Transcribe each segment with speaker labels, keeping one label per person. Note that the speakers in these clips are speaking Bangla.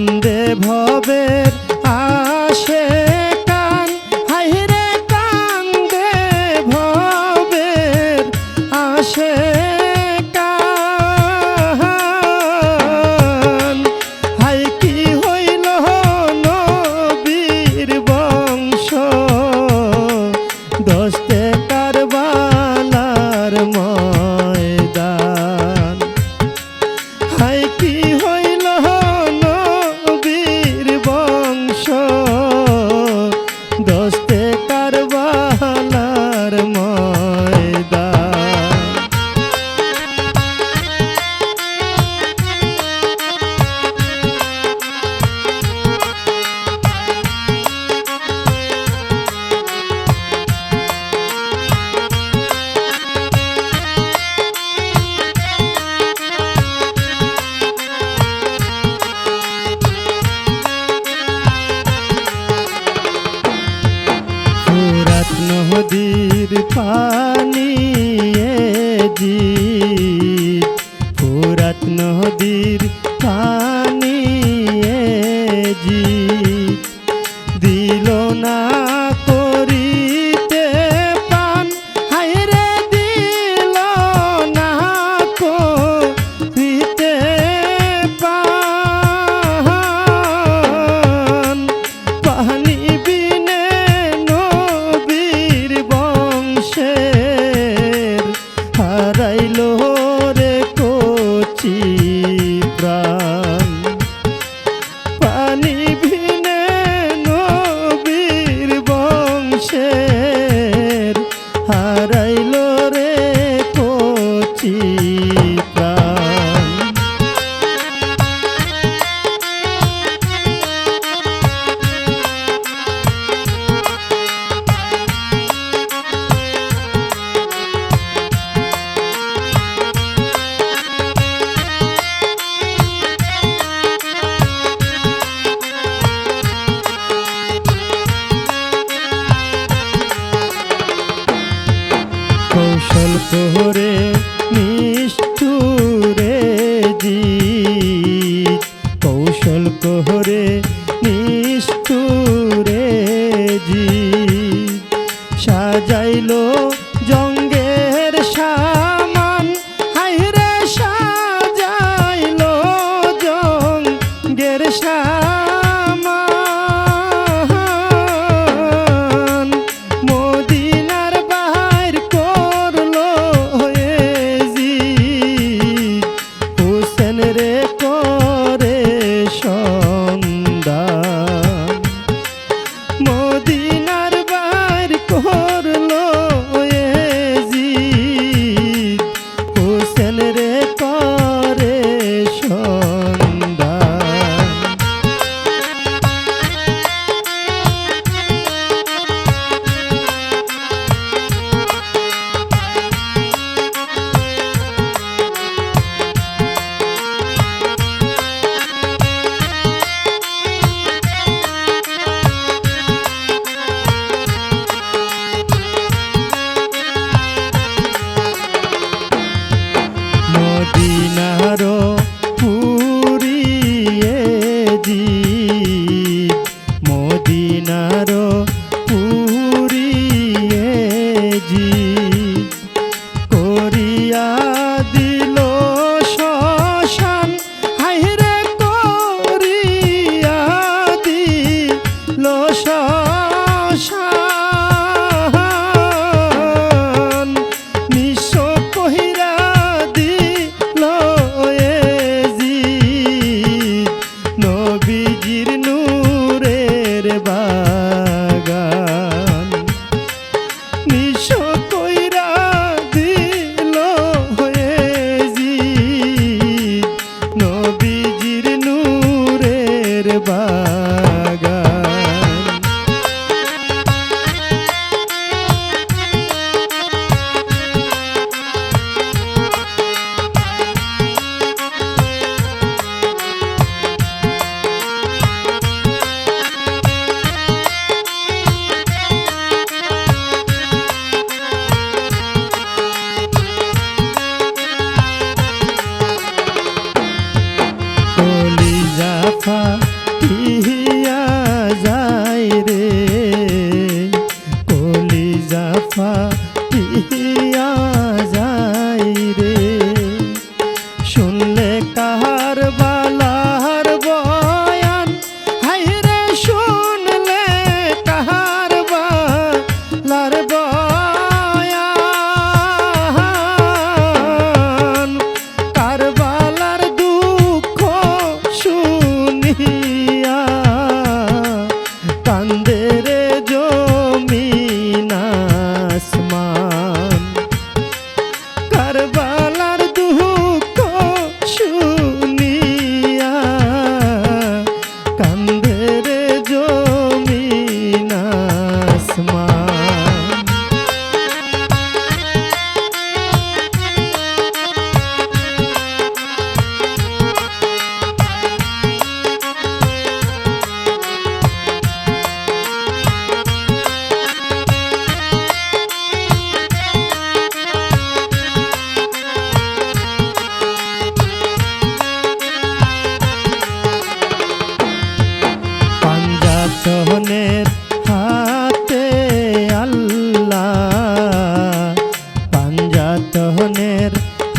Speaker 1: কান্দে ভবের पा দিয়া দিল শশান হাইরে করিয়া দিল শশান নিঃস কহিরা দিল এ জি নবীজির নূরের বা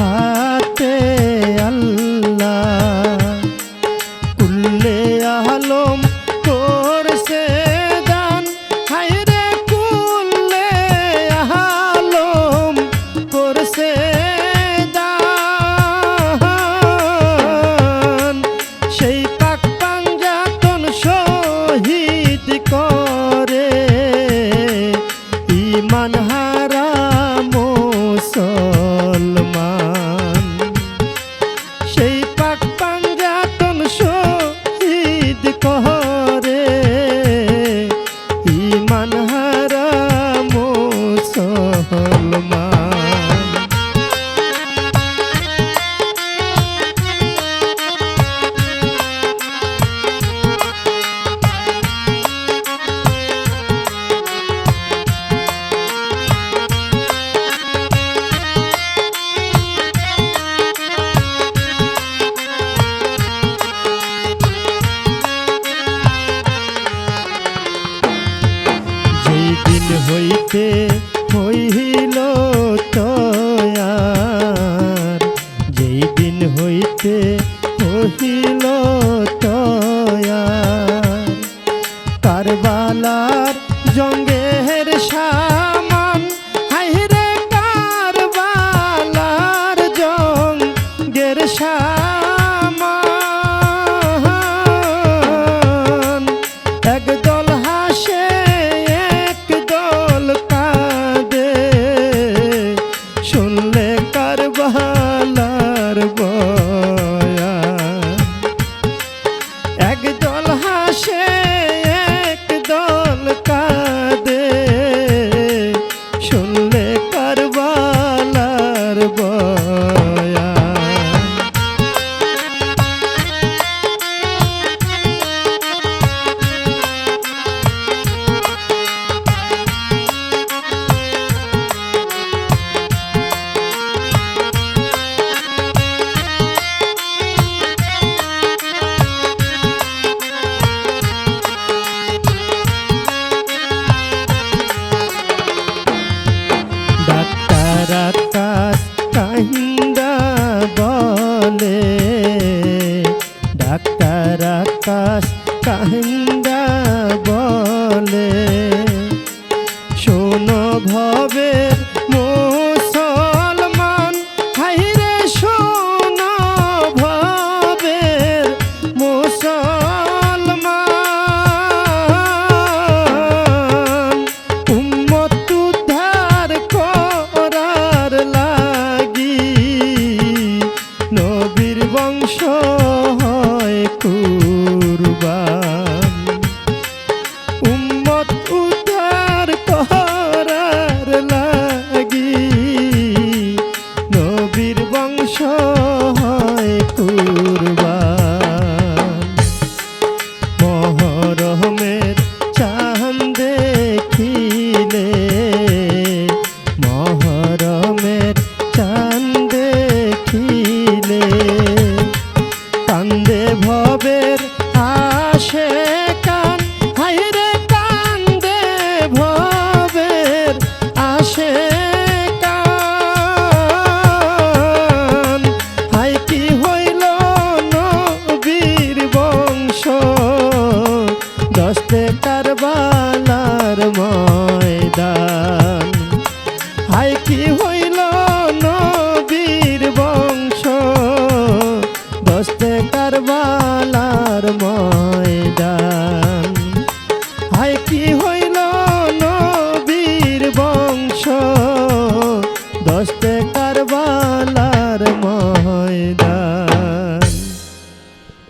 Speaker 1: হাতে বলে 给我。